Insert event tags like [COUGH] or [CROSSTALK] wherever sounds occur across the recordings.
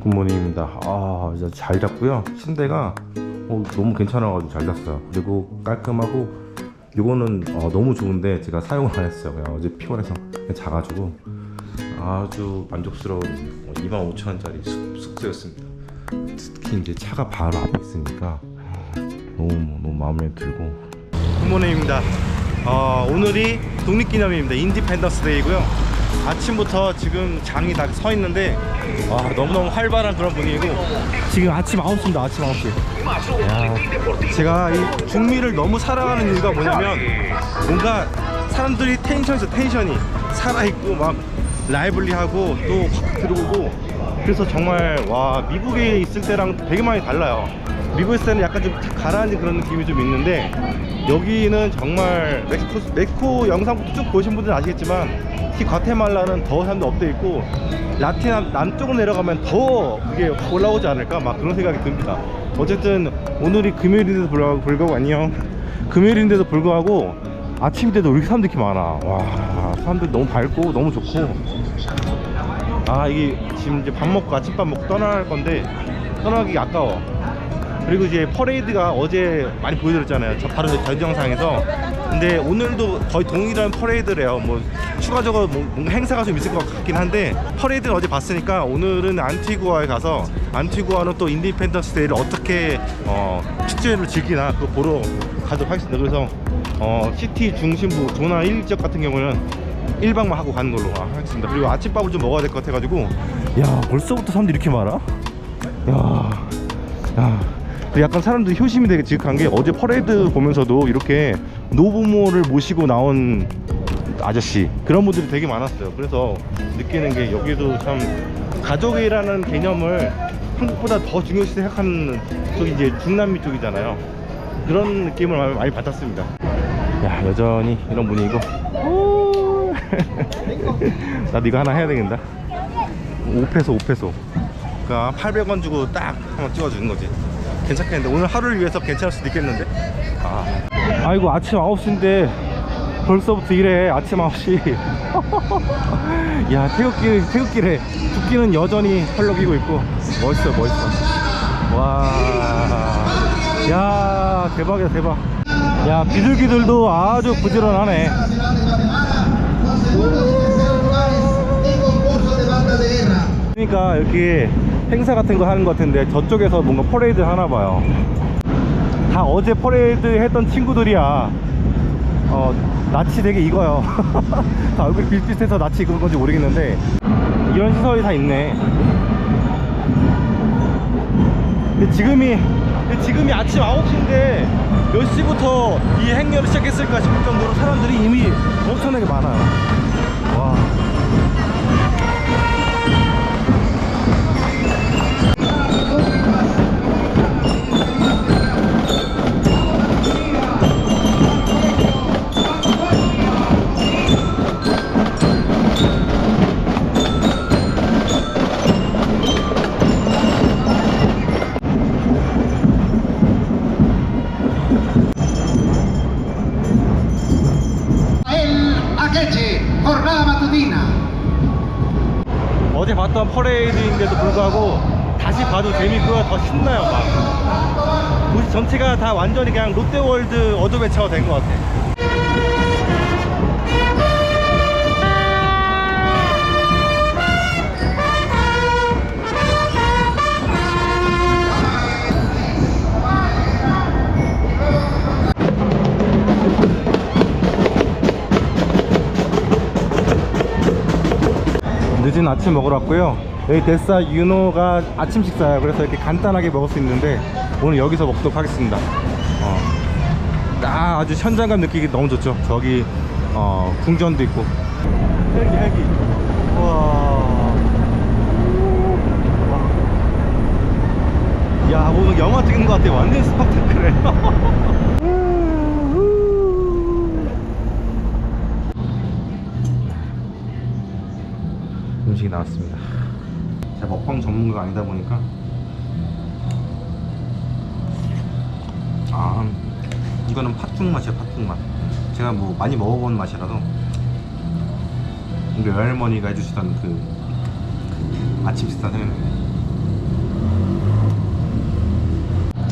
굿모닝입니다. 아, 진짜 잘 잤고요. 침대가 어, 너무 괜찮아가지고 잘 잤어요. 그리고 깔끔하고 이거는 어, 너무 좋은데 제가 사용을 안 했어요. 그냥 어제 피곤해서 그냥 자가지고 아주 만족스러운 25,000원짜리 숙소였습니다. 특히 이제 차가 바로 앞에 있으니까 너무 너무 마음에 들고 굿모닝입니다. 어, 오늘이 독립기념일입니다. 인디펜던스 데이고요. 아침부터 지금 장이 다 서 있는데 와, 너무너무 활발한 그런 분위기고 지금 아침 9시입니다. 아침 9시. 야, 제가 이 중미를 너무 사랑하는 이유가 뭐냐면 뭔가 사람들이 텐션이 텐션이 살아있고 막 라이블리하고 또 확 들어오고 그래서 정말 와 미국에 있을 때랑 되게 많이 달라요 미국에 있을 때는 약간 좀 가라앉은 그런 느낌이 좀 있는데 여기는 정말 멕시코, 멕시코 영상부터 쭉 보신 분들은 아시겠지만 특히 과테말라는 더 사람도 업돼 있고 라틴 남- 남쪽으로 내려가면 더 그게 확 올라오지 않을까? 막 그런 생각이 듭니다. 어쨌든 오늘이 금요일인데도 불구하고, 불구하고 안녕 금요일인데도 불구하고 아침인데도 왜 이렇게 사람들이 이렇게 많아. 와 사람들 너무 밝고 너무 좋고. 아 이게 지금 이제 밥 먹고 아침밥 먹고 떠날 건데 떠나기 아까워. 그리고 이제 퍼레이드가 어제 많이 보여드렸잖아요. 저 바로 전 영상에서 근데 오늘도 거의 동일한 퍼레이드래요 뭐 추가적으로 뭐- 뭔가 행사가 좀 있을 것 같긴 한데 퍼레이드를 어제 봤으니까 오늘은 안티구아에 가서 안티구아는 또 인디펜던스 데이를 어떻게 어, 축제를 즐기나 그거 보러 가도록 하겠습니다 그래서 어, 시티 중심부 조나 1 지역 같은 경우는 1박만 하고 가는 걸로 하겠습니다. 그리고 아침밥을 좀 먹어야 될 것 같아가지고 야 벌써부터 사람들이 이렇게 많아? 야, 야. 근데 약간 사람들이 효심이 되게 지극한 게 어제 퍼레이드 보면서도 이렇게 노부모를 모시고 나온 아저씨 그런 분들이 되게 많았어요. 그래서 느끼는 게 여기도 참 가족이라는 개념을 한국보다 더 중요시 생각하는 쪽이 이제 중남미 쪽이잖아요. 그런 느낌을 많이- 받았습니다. 야 여전히 이런 분위기고 [LAUGHS] 나도 이거 하나 해야 되겠다 5페소 5페소 그니까 800원 주고 딱 한번 찍어주는 거지 괜찮겠는데? 오늘 하루를 위해서 괜찮을 수도 있겠는데? 아. 아이고 아침 9시인데 벌써부터 이래 아침 9시. [LAUGHS] 야 태극기 태극기래. 국기는 여전히 펄럭이고 있고. 멋있어 멋있어. 와야 대박이다 대박. 야 비둘기들도 아주 부지런하네. 그러니까 여기 행사 같은 거 하는 것 같은데 저쪽에서 뭔가 퍼레이드 하나 봐요. 다 어제 퍼레이드 했던 친구들이야. 어 낯이 되게 익어요. [LAUGHS] 다 얼굴이 비슷비슷해서 낯이 익은 건지 모르겠는데 이런 시설이 다 있네. 근데 지금이 근데 지금이 아침 9시인데 몇 시부터 이 행렬을 시작했을까 싶을 정도로 사람들이 이미 엄청나게 많아요. 와 어제 봤던 퍼레이드인데도 불구하고 다시 봐도 재밌고요. 더 신나요 막. 도시 전체가 다 완전히 그냥 롯데월드 어드벤처가 된 것 같아 늦은 아침 먹으러 왔고요. 여기 데사 유노가 아침 식사예요. 그래서 이렇게 간단하게 먹을 수 있는데 오늘 여기서 먹도록 하겠습니다. 어. 딱 아주 현장감 느끼기 너무 좋죠. 저기 어, 궁전도 있고. 헬기 헬기. 와. 야 오늘 영화 찍은 것 같아. 완전 스펙타클해 [LAUGHS] 음식이 나왔습니다. 제가 먹방 전문가가 아니다 보니까. 아 이거는 팥죽 맛이에요 팥죽 맛. 제가 뭐 많이 먹어본 맛이라서. 우리 외할머니가 해주시던 그 아침 식사 생각나요.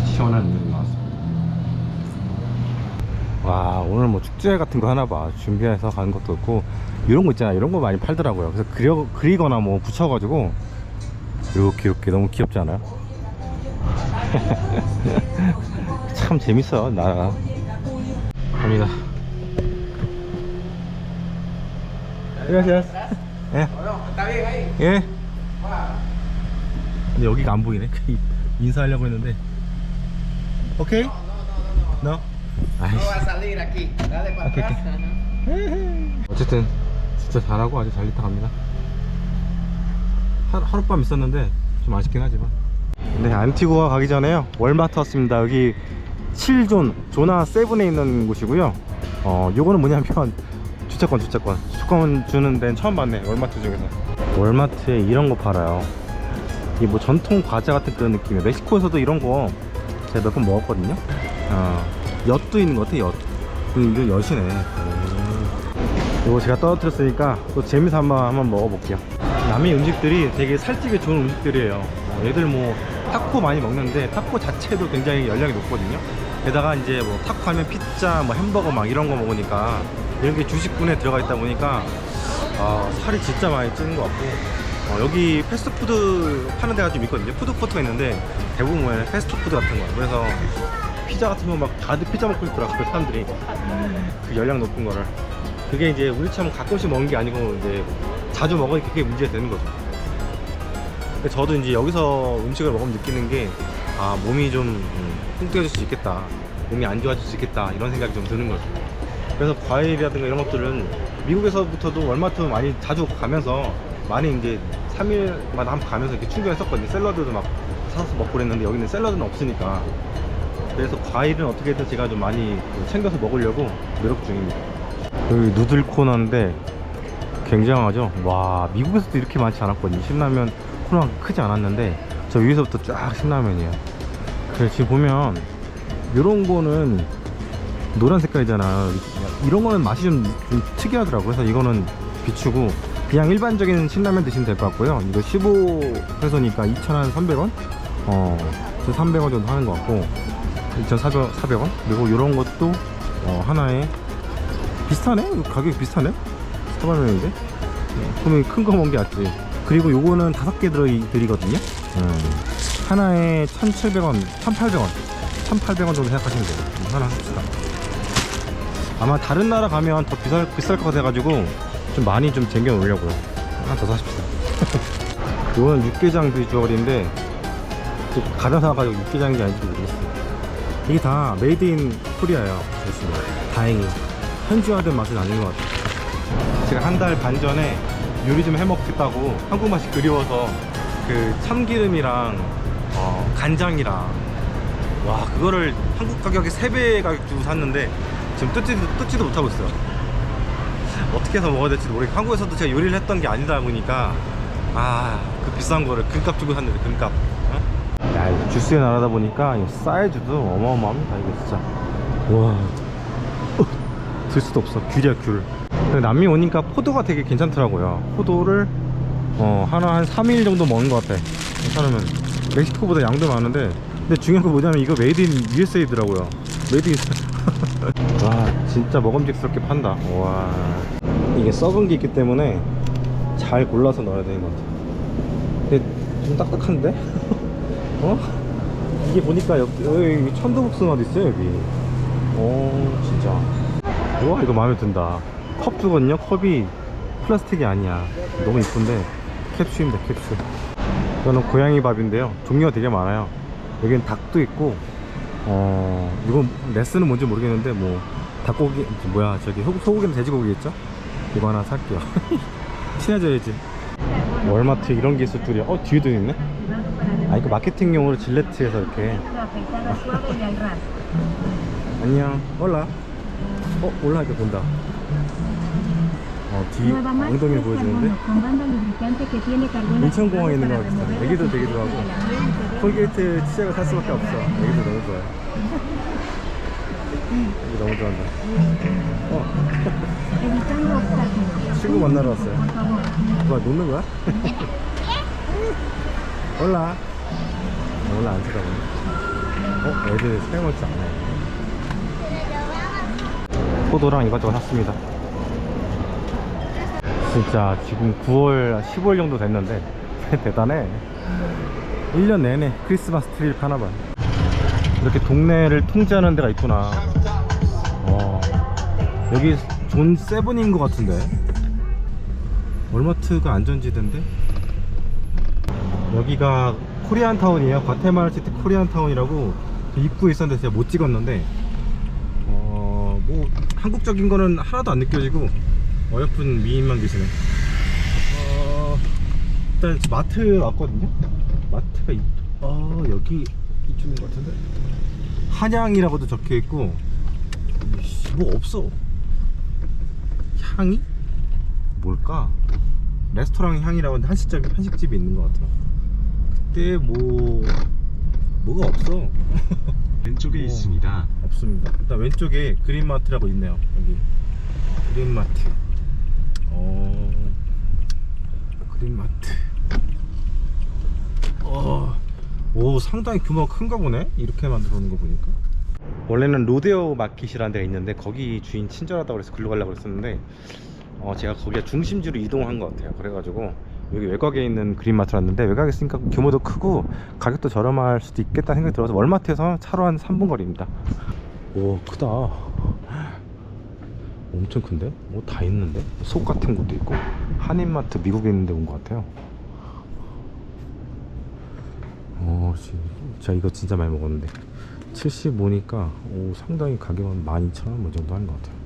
시원한 음료 나왔습니다. 와 오늘 뭐 축제 같은 거 하나 봐. 준비해서 가는 것도 없고 이런 거 있잖아 이런 거 많이 팔더라고요 그래서 그려, 그리거나 뭐 붙여가지고 이렇게 이렇게 너무 귀엽지 않아요? [LAUGHS] 참 재밌어 나라가 갑니다 안녕하세요 예. 예. 근데 여기가 안 보이네 [LAUGHS] 인사하려고 했는데 오케이? No? 아이씨 ok. atrás. 어쨌든 진짜 잘하고 아주 잘 하, 하룻밤 있었는데 좀 아쉽긴 하지만. 네 안티구아 가기 전에요. 월마트 왔습니다. 여기 7존 조나 세븐에 있는 곳이고요. 어 요거는 뭐냐면 [LAUGHS] 주차권 주차권. 주차권 주는 데는 처음 봤네 월마트 중에서. 월마트에 이런 거 팔아요. 이뭐 전통 과자 같은 그런 느낌이에요. 멕시코에서도 이런 거 제가 몇 번 먹었거든요. 어, 엿도 있는 것 같아 엿. 음, 이거 엿이네. 음. 이거 제가 떨어뜨렸으니까 또 재미삼아 한번, 한번 먹어볼게요. 남의 음식들이 되게 살찌기 좋은 음식들이에요. 어, 얘들 뭐 타코 많이 먹는데 타코 자체도 굉장히 열량이 높거든요. 게다가 이제 뭐 타코 하면 피자 뭐 햄버거 막 이런 거 먹으니까 이런 게 주식군에 들어가 있다 보니까 아, 살이 진짜 많이 찌는 것 같고. 어, 여기 패스트푸드 파는 데가 좀 있거든요. 푸드코트가 있는데 대부분 뭐 패스트푸드 같은 거야 그래서 피자 같은 거 막 다들 피자 먹고 있더라고요 사람들이. 그 열량 높은 거를 그게 이제 우리처럼 가끔씩 먹는 게 아니고 이제 자주 먹으니까 그게 문제가 되는 거죠. 저도 이제 여기서 음식을 먹으면 느끼는 게 아 몸이 좀 음, 뚱뚱해질 수 있겠다. 몸이 안 좋아질 수 있겠다. 이런 생각이 좀 드는 거죠. 그래서 과일이라든가 이런 것들은 미국에서부터도 월마트 많이 자주 가면서 많이 이제 3일마다 한번 가면서 이렇게 충전했었거든요. 샐러드도 막 사서 먹고 그랬는데 여기는 샐러드는 없으니까. 그래서 과일은 어떻게든 제가 좀 많이 챙겨서 먹으려고 노력 중입니다 여기 누들 코너인데 굉장하죠? 와 미국에서도 이렇게 많지 않았거든요. 신라면 코너가 크지 않았는데 저 위에서부터 쫙 신라면이에요. 그래서 지금 보면 이런 거는 노란 색깔이잖아 이런 거는 맛이 좀, 좀 특이하더라고요. 그래서 이거는 비추고 그냥 일반적인 신라면 드시면 될 것 같고요. 이거 15회소니까 2,300원? 어 300원 정도 하는 것 같고 2,400원 400원? 그리고 이런 것도 어, 하나에 비슷하네? 가격이 비슷하네? 4만원인데? 그러면 큰거 먹은 게 낫지. 그리고 요거는 다섯 개 들어드리거든요. 음, 하나에 1,700원 1,800원. 1,800원 정도 생각하시면 돼요. 음, 하나 합시다. 아마 다른 나라 가면 더 비쌀, 비쌀 것 같아가지고 좀 많이 좀 쟁겨 놓으려고요. 하나 더 사십시다. [LAUGHS] 이거는 육개장 비주얼인데 가려 사가지고 육개장인지 아닌지 모르겠어요. 이게 다 메이드 인 코리아예요. 그렇습니다. 다행히 현지화된 맛은 아닌 것 같아요. 제가 한 달 반 전에 요리 좀 해먹겠다고 한국 맛이 그리워서 그 참기름이랑 어, 간장이랑 와 그거를 한국 가격에 3배 가격 주고 샀는데 지금 뜯지도, 뜯지도 못하고 있어요. 어떻게 해서 먹어야 될지도 모르겠고 한국에서도 제가 요리를 했던 게 아니다 보니까 아 그 비싼 거를 금값 주고 샀는데 금값. 어? 야 주스의 나라다 보니까 이 사이즈도 어마어마합니다 이거 진짜. 와 어, 들 수도 없어. 귤이야 귤. 남미 오니까 포도가 되게 괜찮더라고요. 포도를 어 하나 한 3일 정도 먹는 것 같아. 괜찮으면. 멕시코보다 양도 많은데. 근데 중요한 거 뭐냐면 이거 메이드 인 USA더라고요. 메이드 인 와 진짜 먹음직스럽게 판다. 와. 이게 썩은 게 있기 때문에 잘 골라서 넣어야 되는 것 같아 근데 좀 딱딱한데? [LAUGHS] 어? 이게 보니까 여기, 여기 천도복숭아도 있어요 여기? 오 진짜 우와 이거 마음에 든다. 컵 주거든요? 컵이 플라스틱이 아니야. 너무 이쁜데. 캡슐입니다 캡슐. 이거는 고양이 밥인데요. 종류가 되게 많아요. 여기는 닭도 있고 어 이건 레스는 뭔지 모르겠는데 뭐 닭고기 뭐야 저기 소, 소고기는 돼지고기겠죠? 이거 하나 살게요. [LAUGHS] 친해져야지. 월마트 이런 게 있을 줄이야. 어 뒤에도 있네? 아 이거 마케팅용으로 질레트에서 이렇게. [LAUGHS] 안녕. 올라 어 올라니까 본다 어 뒤 엉덩이를 보여주는데 인천공항에 있는 거 para 같아 remover 애기도 la 되게 좋아하고. 콜게이트 치약을 살 수밖에 없어 애기도 너무 좋아해 애기 너무 좋아한다 어. 친구 만나러 왔어요. 뭐야 놓는 거야? 올라 올라 안 쳐다보네 어? 애들 사용하지 않네 포도랑 이것저것 샀습니다. 진짜 지금 9월 15일 정도 됐는데 [LAUGHS] 대단해. 1년 내내 크리스마스 트리를 파나봐요. 이렇게 동네를 통제하는 데가 있구나. 어, 여기 존 세븐인 것 같은데? 월마트가 안전지대인데? 여기가 코리안타운이에요. 과테말시티 코리안타운이라고 입구에 있었는데 제가 못 찍었는데 한국적인 거는 하나도 안 느껴지고 어여쁜 미인만 계시네. 어, 일단 마트 왔거든요. 마트가 이, 어, 여기 이쪽인 것 같은데? 한양이라고도 적혀 있고 이씨, 뭐 없어. 향이? 뭘까? 레스토랑 향이라고 하는데 한식집 한식집이 있는 것 같아요. 그때 뭐 뭐가 없어. [LAUGHS] 왼쪽에 오. 있습니다. 없습니다. 일단 왼쪽에 그린마트라고 있네요. 여기 그린마트. 어 그린마트. 어, 오 상당히 규모가 큰가 보네. 이렇게 만들어 놓은 거 보니까. 원래는 로데오 마켓이라는 데가 있는데 거기 주인 친절하다고 그래서 글로 가려고 그랬었는데 어, 제가 거기가 중심지로 이동한 것 같아요. 그래가지고 여기 외곽에 있는 그린마트 왔는데 외곽에 있으니까 규모도 크고 가격도 저렴할 수도 있겠다 생각이 들어서 월마트에서 차로 한 3분 거리입니다. 오 크다. 엄청 큰데? 뭐 다 있는데? 속 같은 것도 있고 한인마트 미국에 있는데 온 것 같아요. 어, 씨, 제가 이거 진짜 많이 먹었는데 75니까 오, 상당히 가격은 12,000원 뭐 정도 하는 것 같아요.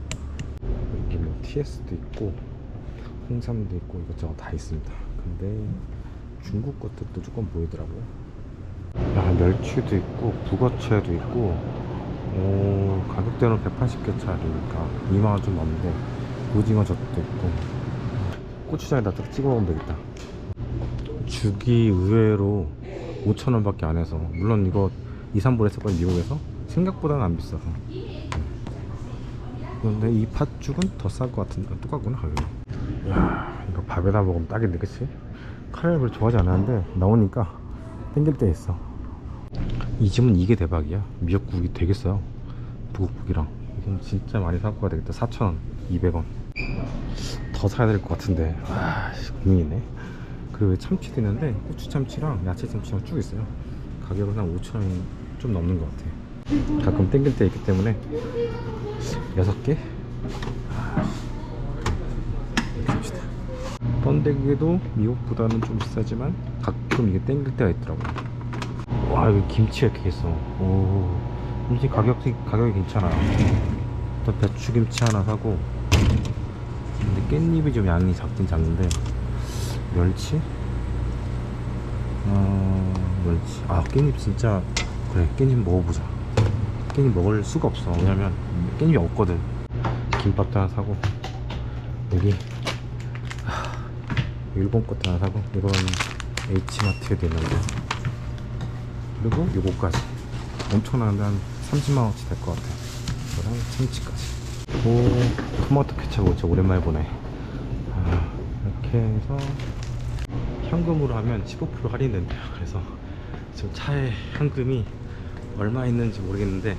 여기 뭐 TS도 있고 홍삼도 있고 이것저것 다 있습니다. 근데 중국 것들도 조금 보이더라고요. 야, 멸치도 있고 북어채도 있고 오, 가격대는 180개짜리니까 2만원 좀 넘는데 오징어 젓도 있고 고추장에다 딱 찍어 먹으면 되겠다. 죽이 의외로 5천원 밖에 안 해서 물론 이거 2, 3불 했었거든요 미국에서? 생각보다는 안 비싸서. 그런데 이 팥죽은 더 쌀 것 같은데 똑같구나 가격이. 야 이거 밥에다 먹으면 딱인데 그치? 카레를 좋아하지 않았는데 나오니까 땡길 때 있어 이 집은 이게 대박이야. 미역국이 되게 싸요. 부국국이랑. 이건 진짜 많이 사고 가야 되겠다. 4,000원 200원. 더 사야 될 것 같은데. 아 씨, 고민이네. 그리고 참치도 있는데 고추 참치랑 야채 참치랑 쭉 있어요. 가격은 한 5,000원 좀 넘는 것 같아. 가끔 땡길 때 있기 때문에 6개? 이렇게 삽시다. 번데기도 미국보다는 좀 비싸지만 가끔 이게 땡길 때가 있더라고요 와 여기 김치가 이렇게 있어 오. 김치 가격이 가격이 괜찮아. 또 배추김치 하나 사고. 근데 깻잎이 좀 양이 작긴 작는데. 멸치? 어 멸치. 아 깻잎 진짜 그래 깻잎 먹어보자. 깻잎 먹을 수가 없어. 왜냐면 깻잎이 없거든. 김밥도 하나 사고. 여기. 하, 일본 것도 하나 사고. 이건 H마트에도 있는데 그리고 요거까지. 엄청난데 한 30만원어치 될 것 같아. 이거랑 참치까지. 오 토마토 케첩 진짜 오랜만에 보네. 아, 이렇게 해서 현금으로 하면 15% 할인된대요. 그래서 지금 차에 현금이 얼마 있는지 모르겠는데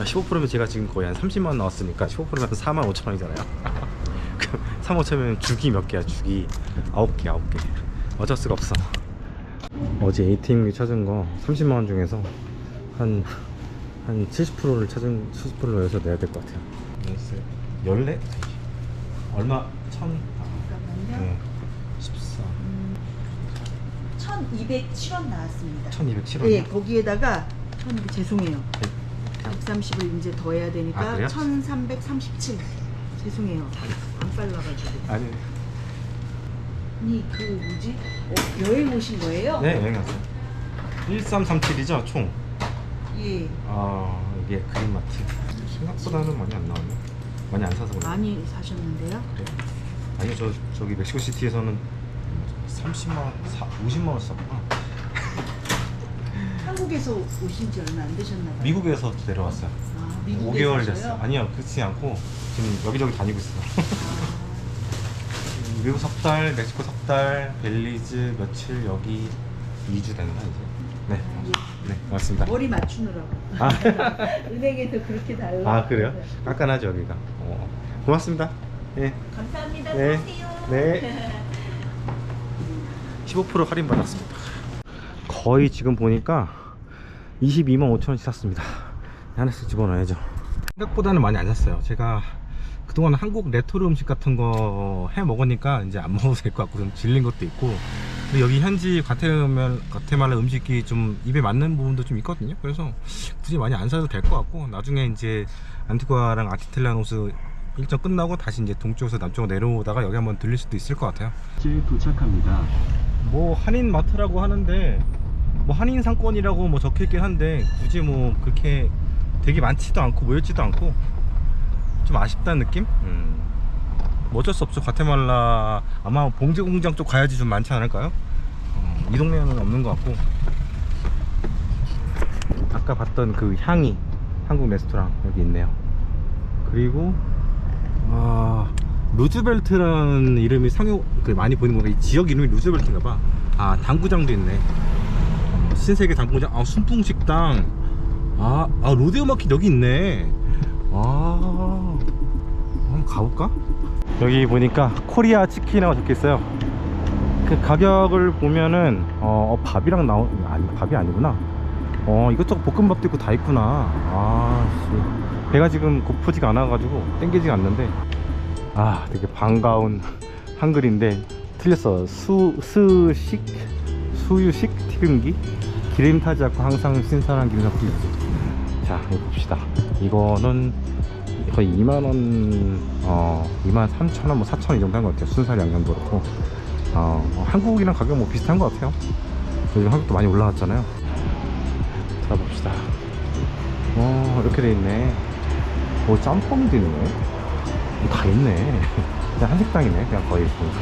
15%면 제가 지금 거의 한 30만원 나왔으니까 15%면 한 4만 5천원이잖아요. 3, [LAUGHS] 5천원이면 죽이 몇 개야 죽이 9개 9개. 어쩔 수가 없어 어제 ATM기 찾은 거 30만원 중에서 한, 한 70%를 찾은, 70%를 여기서 내야 될 것 같아요. 열네? 얼마? 천? 네. 14. 1207원 나왔습니다. 1207원. 네, 거기에다가 천 죄송해요. 130을 이제 더 해야 되니까 아, 그래요? 1337. 죄송해요. 안 빨라가지고. 아니 그 뭐지? 어, 여행 오신 거예요? 네, 여행 갔어요. 1337이죠, 총. 예. 아, 이게 그린마트. 생각보다는 많이 안 나왔네. 많이 안 사서 그래. 많이 사셨는데요? 그래. 아니, 저, 저기 멕시코 시티에서는 30만원, 50만원 썼구나. [LAUGHS] 한국에서 오신 지 얼마 안 되셨나 봐요. 미국에서 내려왔어요. 아, 미국에 5개월 사셔요? 됐어. 아니요, 그렇지 않고 지금 여기저기 다니고 있어. 미국 석 달, 멕시코 석 달, 벨리즈 며칠 여기 2주 됐나 이제? 네. 네, 고맙습니다. 머리 맞추느라고. 아, [LAUGHS] 은행에서 그렇게 달라. 아 그래요? 깐깐하죠 여기가. 어. 고맙습니다. 네. 감사합니다. 네. 수고하세요. 네. 15% 할인 받았습니다. 거의 지금 보니까 22만 5천 원씩 샀습니다. 하나씩 집어넣어야죠. 생각보다는 많이 안 샀어요. 제가 그동안 한국 레토르 음식 같은 거 해 먹으니까 이제 안 [LAUGHS] 먹어도 될 것 같고 좀 질린 것도 있고 근데 여기 현지 과테말라, 과테말라 음식이 좀 입에 맞는 부분도 좀 있거든요. 그래서 굳이 많이 안 사도 될 것 같고 나중에 이제 안티구아랑 아티텔라노스 일정 끝나고 다시 이제 동쪽에서 남쪽으로 내려오다가 여기 한번 들릴 수도 있을 것 같아요. 이제 도착합니다. 뭐 한인 마트라고 하는데 뭐 한인 상권이라고 뭐 적혀 있긴 한데 굳이 뭐 그렇게 되게 많지도 않고 모였지도 않고 좀 아쉽다는 느낌? 음. 뭐 어쩔 수 없죠. 과테말라 아마 봉제 공장 쪽 가야지 좀 많지 않을까요? 어, 이 동네에는 없는 것 같고 아까 봤던 그 향이 한국 레스토랑 여기 있네요. 그리고 아 루즈벨트라는 이름이 상요 그 많이 보이는 건가 이 지역 이름이 루즈벨트인가 봐아 당구장도 있네 어, 신세계 당구장 아 순풍 식당 아, 아 로데오 마켓 여기 있네 아 가볼까? 여기 보니까 코리아 치킨이라고 적혀 있어요. 그 가격을 보면은 어, 어, 밥이랑 나오 아니 밥이 아니구나. 어 이것저것 볶음밥도 있고 다 있구나. 아씨. 배가 지금 고프지가 않아가지고 땡기지가 않는데. 아 되게 반가운 [LAUGHS] 한글인데 틀렸어. 수 스식 수유식 튀김기? 기름 타지 않고 항상 신선한 김석기 자 이거 봅시다. 이거는 거의 2만원 어 2만 3천원 뭐 4천원 이 정도 한 것 같아요. 순살 양념도 그렇고. 어 한국이랑 가격 뭐 비슷한 것 같아요. 요즘 한국도 많이 올라왔잖아요. 자 봅시다. 어 이렇게 돼 있네. 오 짬뽕도 있네. 뭐다 있네. [LAUGHS] 그냥 한식당이네 그냥 거의. 보니까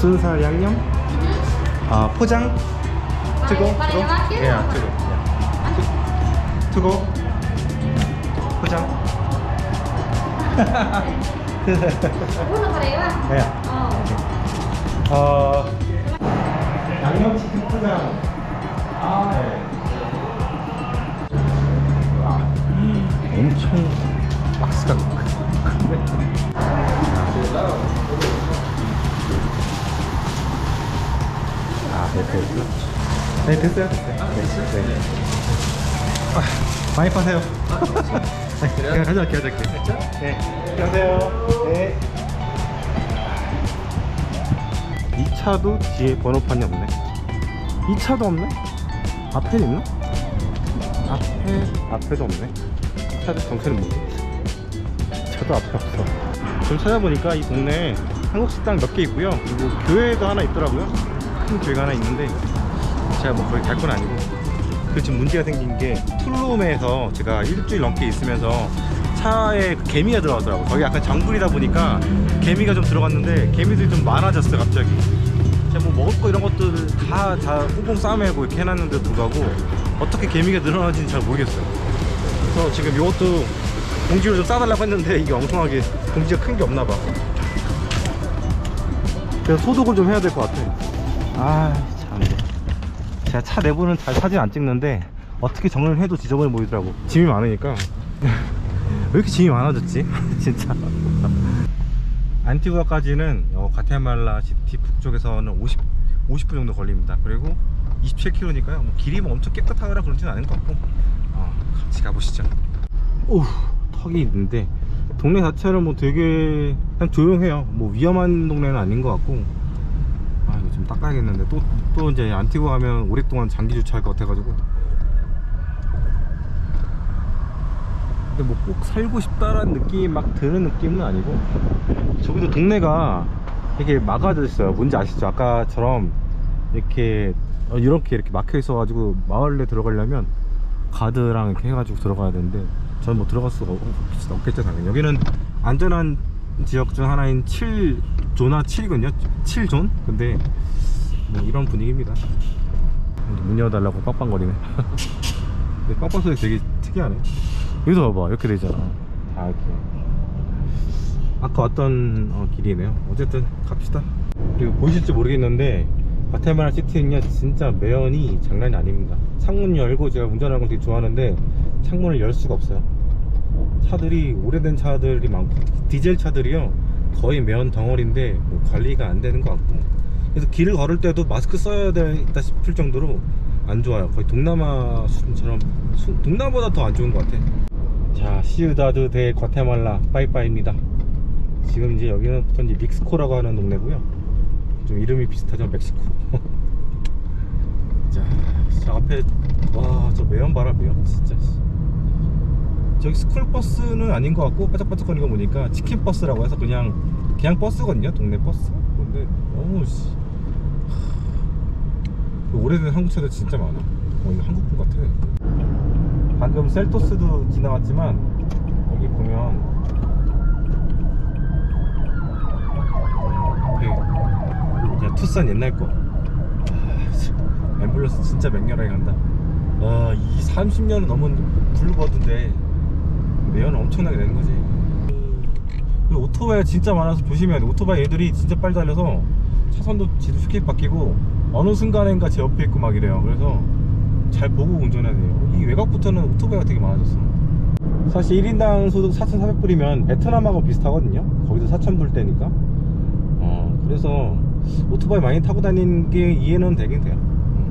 순살 양념? 아 포장? 뜨거? 뜨거? 예 뜨거. 예. 뜨거 llevar. 예 Oh. 어 양념치킨 포장 아 네. 와, 엄청 박스가 큰데 아, 네, 됐어요. 네, 됐어요. 네, 네. 아, 많이 파세요. [LAUGHS] 네, 그냥 가져갈게, 가져갈게. 네, 안녕하세요. 네. 이 차도 뒤에 번호판이 없네. 이 차도 없네? 앞에 있나? 앞에, 앞에도 없네. 차도 정체는 모르겠어. 차도 앞에 없어. 좀 찾아보니까 이 동네에 한국 식당 몇 개 있고요. 그리고 교회도 하나 있더라고요. 큰 교회가 하나 있는데 제가 뭐 거기 갈 건 아니고. 그 지금 문제가 생긴 게 툴룸에서 제가 일주일 넘게 있으면서 차에 그 개미가 들어가더라고. 거기 약간 정글이다 보니까 개미가 좀 들어갔는데 개미들이 좀 많아졌어요 갑자기. 제가 뭐 먹을 거 이런 것들 다다 꽁꽁 싸매고 이렇게 해놨는데 불구하고 어떻게 개미가 늘어나는지는 잘 모르겠어요. 그래서 지금 이것도 봉지로 좀 싸달라고 했는데 이게 엉뚱하게 봉지가 큰 게 없나 봐. 그래서 소독을 좀 해야 될 것 같아. 아, 참. 제가 차 내부는 잘 사진 안 찍는데 어떻게 정리를 해도 지저분해 보이더라고. 짐이 많으니까. [LAUGHS] 왜 이렇게 짐이 많아졌지? [LAUGHS] 진짜. 안티구아까지는 어, 과테말라 시티 북쪽에서는 50, 50분 정도 걸립니다. 그리고 27km니까요. 뭐 길이 뭐 엄청 깨끗하거나 그러지는 않은 것 같고. 어, 같이 가보시죠. 오, 턱이 있는데 동네 자체는 뭐 되게 그냥 조용해요. 뭐 위험한 동네는 아닌 것 같고. 닦아야겠는데 또 또 이제 안티구 가면 오랫동안 장기 주차할 것 같아가지고. 근데 뭐 꼭 살고 싶다라는 느낌이 막 드는 느낌은 아니고 저기도 동네가 이렇게 막아져 있어요. 뭔지 아시죠? 아까처럼 이렇게 어, 이렇게 이렇게 막혀 있어가지고 마을에 들어가려면 가드랑 이렇게 해가지고 들어가야 되는데 저는 뭐 들어갈 수가 없- 없겠죠 당연히 여기는 안전한 지역 중 하나인 7조나 7이군요 7존 근데 뭐 이런 분위기입니다. 문 열어달라고 빡빡거리네. [LAUGHS] 근데 빡빡 소리 되게 특이하네. 여기서 봐봐. 이렇게 되잖아. 다 이렇게. 아까 왔던 어, 길이네요. 어쨌든 갑시다. 그리고 보이실지 모르겠는데 과테말라 시티는요 진짜 매연이 장난이 아닙니다. 창문 열고 제가 운전하는 걸 되게 좋아하는데 창문을 열 수가 없어요. 차들이 오래된 차들이 많고 디젤 차들이요 거의 매연 덩어리인데 뭐 관리가 안 되는 것 같고 그래서 길을 걸을 때도 마스크 써야 되겠다 싶을 정도로 안 좋아요. 거의 동남아 수준처럼 수- 동남아보다 더 안 좋은 것 같아. 자 시우다드 대 과테말라. 빠이빠이입니다. 지금 이제 여기는 보통 이제 믹스코라고 하는 동네고요. 좀 이름이 비슷하죠 멕시코. [LAUGHS] 자, 저 앞에 와 저 매연 봐라 매연. 진짜 씨. 저기 스쿨버스는 아닌 것 같고 반짝반짝거리는 거 보니까 치킨버스라고 해서 그냥 그냥 버스거든요 동네 버스? 근데 너무 씨. 하, 오래된 한국 차들 진짜 많아 어 이거 한국분 같아 방금 셀토스도 지나갔지만 여기 보면 앞에 그냥 투싼 옛날 거 아, 씨, 앰뷸런스 진짜 맹렬하게 간다 와, 이 30년은 넘은 블루버드인데 매연을 엄청나게 내는 거지. 그리고 오토바이가 진짜 많아서 돼. 오토바이 애들이 진짜 빨리 달려서 차선도 지도 쉽게 바뀌고 어느 순간인가 제 옆에 있고 막 이래요. 그래서 잘 보고 운전해야 돼요. 이 외곽부터는 오토바이가 되게 많아졌어. 사실 1인당 소득 4,400불이면 베트남하고 비슷하거든요. 거기서 4,000불 대니까. 어, 그래서 오토바이 많이 타고 다니는 게 이해는 되긴 돼요. 음.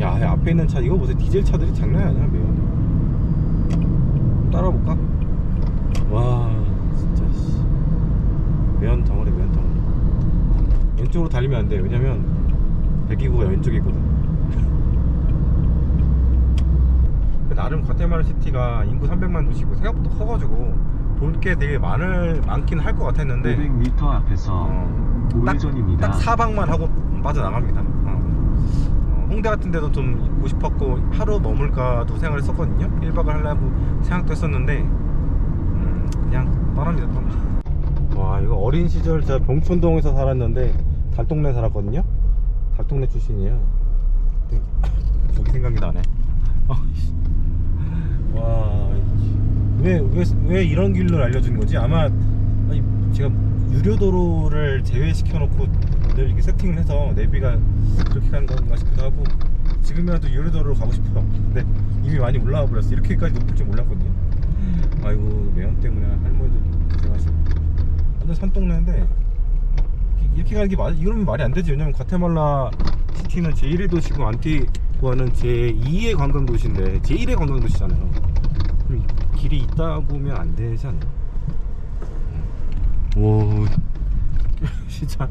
야, 야, 앞에 있는 차 이거 보세요 디젤 차들이 장난이 아니야 매연 따라볼까? 와 진짜 씨 매연 덩어리 매연 덩어리 왼쪽으로 달리면 안 돼 왜냐면 배기구가 왼쪽에 있거든 그 나름 과테말라 시티가 인구 300만 도시고 생각보다 커가지고 볼 게 되게 많을 많긴 할 것 같았는데 500m 앞에서 어, 딱, 우회전입니다. 딱 사방만 하고 빠져나갑니다. 어. 어, 홍대 같은 데도 좀 있고 싶었고 하루 머물까도 생각했었거든요. 1박을 하려고 생각도 했었는데 음, 그냥 떠납니다. 떠나. 와 이거 어린 시절 제가 병촌동에서 살았는데 달동네 살았거든요. 달동네 출신이에요. [LAUGHS] 거기 생각이 나네. [LAUGHS] 아, 씨. 와, 왜, 왜, 왜 이런 길로 알려주는 거지? 아마, 아니, 제가 유료도로를 제외시켜 놓고 늘 이렇게 세팅을 해서 내비가 그렇게 가는 건가 싶기도 하고, 지금이라도 유료도로로 가고 싶어요. 근데 이미 많이 올라와 버렸어. 이렇게까지 높을 줄 몰랐거든요. 아이고, 매연 때문에 할머니도 고생하시고. 완전 산동네인데, 이렇게- 가는 게 맞아? 이러면 말이 안 되지. 왜냐면 과테말라 시티는 제1의 도시고 안티구아는 제2의 관광 도시인데 제1의 관광 도시잖아요. 길이 있다 보면 안 되지 않나? 오, [LAUGHS] 진짜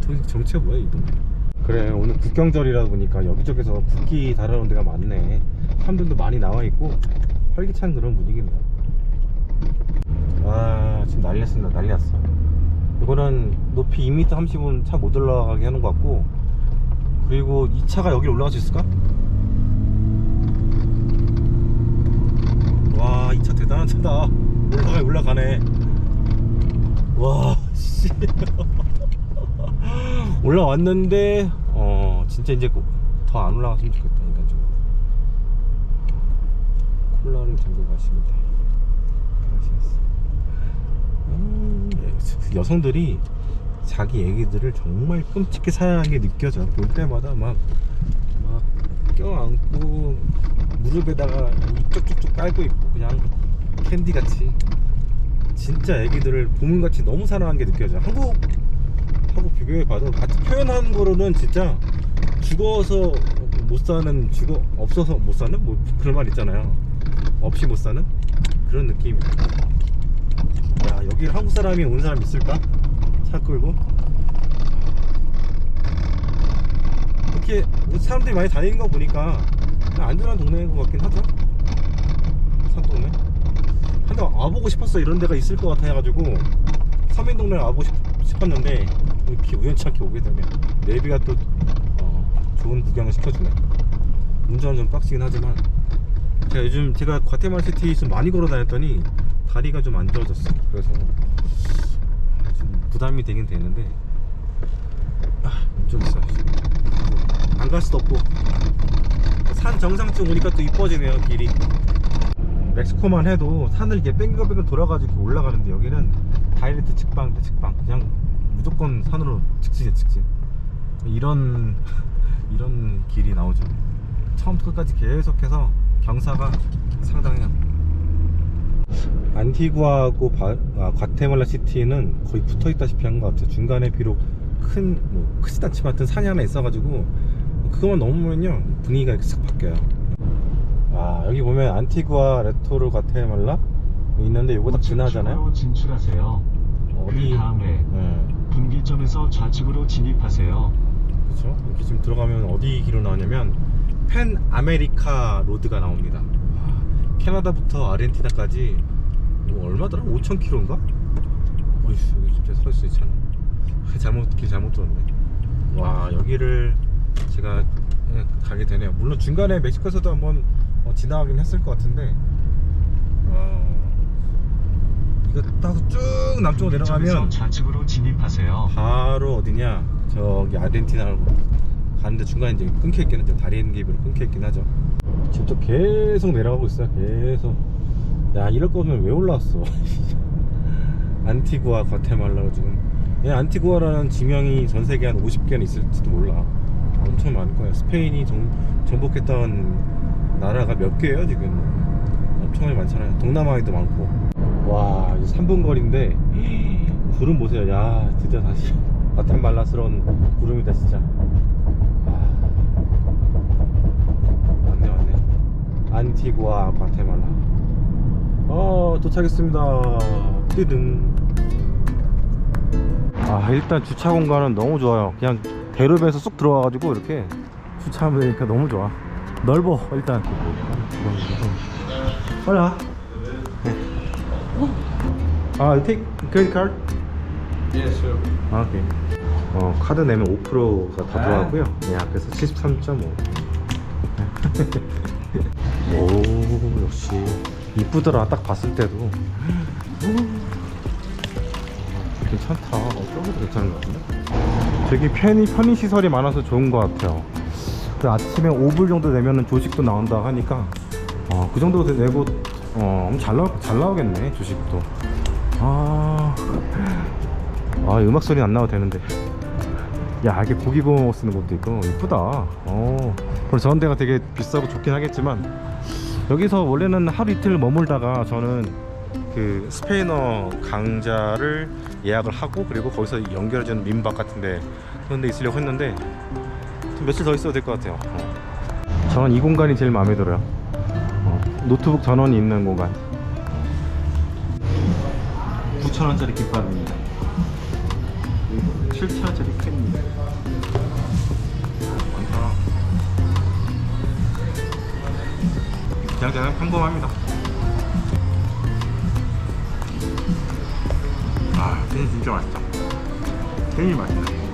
도대체 정체가 뭐야 이 동네? 그래 오늘 국경절이라 보니까 여기저기서 국기 다루는 데가 많네. 사람들도 많이 나와 있고 활기찬 그런 분위기네요. 와 지금 난리 났습니다. 난리 났어. 이거는 높이 2m 30은 차 못 올라가게 하는 것 같고 그리고 이 차가 여기 올라갈 수 있을까? 와 이 차 대단한 차다 올라가 올라가네 와 씨. [LAUGHS] 올라왔는데 어 진짜 이제 더 안 올라갔으면 좋겠다 인간적으로 콜라를 들고 가시면 돼 gracias. 음, 예, 여성들이 자기 애기들을 정말 끔찍히 사랑하게 느껴져. 볼 때마다 막 막 껴안고 무릎에다가 쭉쭉쭉 깔고 있고 그냥 캔디같이 진짜 애기들을 보물같이 너무 사랑한 게 느껴져. 한국하고 비교해봐도 같이 표현하는 거로는 진짜 죽어서 못 사는 죽어 없어서 못 사는? 뭐 그런 말 있잖아요. 없이 못 사는? 그런 느낌이야 야 한국 사람이 온 사람 있을까? 차 끌고? 이렇게 뭐 사람들이 많이 다니는 거 보니까 안전한 동네인 것 같긴 하죠? 산동네? 한번 와보고 싶었어. 이런 데가 있을 것 같아가지고 서민동네를 와보고 싶, 싶었는데 이렇게 우연치 않게 오게 되네 내비가 또 어, 좋은 구경을 시켜주네. 운전은 좀 빡시긴 하지만. 제가 요즘 제가 과테말라 시티 좀 많이 걸어 다녔더니 다리가 좀안 좋아졌어. 그래서 좀 부담이 되긴 되는데 아, 좀 있어 안 갈 수도 없고. 산 정상쯤 오니까 또 이뻐지네요 길이. 멕시코만 해도 산을 이렇게 뺑글뺑글 돌아가지고 올라가는데 여기는 다이렉트 직방인데 직방. 그냥 무조건 산으로 직진해 직진. 이런 [LAUGHS] 이런 길이 나오죠. 처음부터 끝까지 계속해서 경사가 상당해요 안티구아하고 바, 아, 과테말라 시티는 거의 붙어 있다시피 한 것 같아요 중간에 비록 큰 뭐 크지 않지만 하여튼 산이 하나 있어가지고 그것만 넘으면요 분위기가 이렇게 싹 바뀌어요 아 여기 보면 안티구아 레토르 과테말라 있는데 요거 딱 지나잖아요 우측으로 진출하세요. 어디 그 다음에 네. 분기점에서 좌측으로 진입하세요. 그렇죠. 이렇게 지금 들어가면 어디 길로 나오냐면 펜 아메리카 로드가 나옵니다. 와, 캐나다부터 아르헨티나까지 뭐 얼마더라? 5천 킬로인가? 어이씨 여기 진짜 서 있어 있잖아. 잘못 길 잘못 들었네. 와 여기를 제가 가게 되네요. 물론 중간에 멕시코에서도 한번 어, 지나가긴 했을 것 같은데 어, 이거 타고 쭉 남쪽으로 분기점에서 내려가면 좌측으로 진입하세요. 바로 어디냐 저기 아르헨티나로 가는데 중간에 이제 끊겨 있긴 하죠 다리 깁으로 끊겨 있긴 하죠 지금 또 계속 내려가고 있어요 계속. 야 이럴 거면 왜 올라왔어? [LAUGHS] 안티구아 과테말라로 지금. 예, 안티구아라는 지명이 전 세계 한 50개는 있을지도 몰라. 엄청 많을 거예요 스페인이 정, 정복했던 나라가 몇 개예요 지금? 엄청나게 많잖아요. 동남아에도 많고. 와 이제 3분 거리인데 [GASPS] 구름 보세요. 야 진짜 다시 [LAUGHS] 과테말라스러운 구름이다 진짜 안티구아 과테말라 어 도착했습니다 띠등 아 일단 주차 공간은 너무 좋아요 그냥 대로변에서 쑥 들어와가지고 이렇게 주차하면 되니까 너무 좋아 넓어 일단 빨리 아, you take credit card? Yes, sir. 아, 오케이. 어, 카드 내면 5%가 다 들어가고요. 야, 그래서 73.5. 오, 역시 이쁘더라. 딱 봤을 때도. 아, 괜찮다. 어, 저기도 괜찮은 것 같은데? 되게 편의, 편의 시설이 많아서 좋은 것 같아요. 그 아침에 5불 정도 내면은 조식도 나온다 하니까 어, 그 정도 내고 어, 잘, 나오, 잘 나오겠네 조식도 아, 아 음악 소리 안 나와도 되는데 야 이게 고기 구워 있는 것도 있고 이쁘다 어 물론 저런 데가 되게 비싸고 좋긴 하겠지만 여기서 원래는 하루 이틀 머물다가 저는 그 스페인어 강좌를 예약을 하고 그리고 거기서 연결해주는 민박 같은데 그런 데 있으려고 했는데 좀 며칠 더 있어도 될 것 같아요. 어. 저는 이 공간이 제일 마음에 들어요. 어, 노트북 전원이 있는 공간. 9,000원짜리 김밥입니다. 7,000원짜리 팬입니다 많다 그냥 그냥 평범합니다. 아 팬이 진짜 맛있다. 팬이 맛있네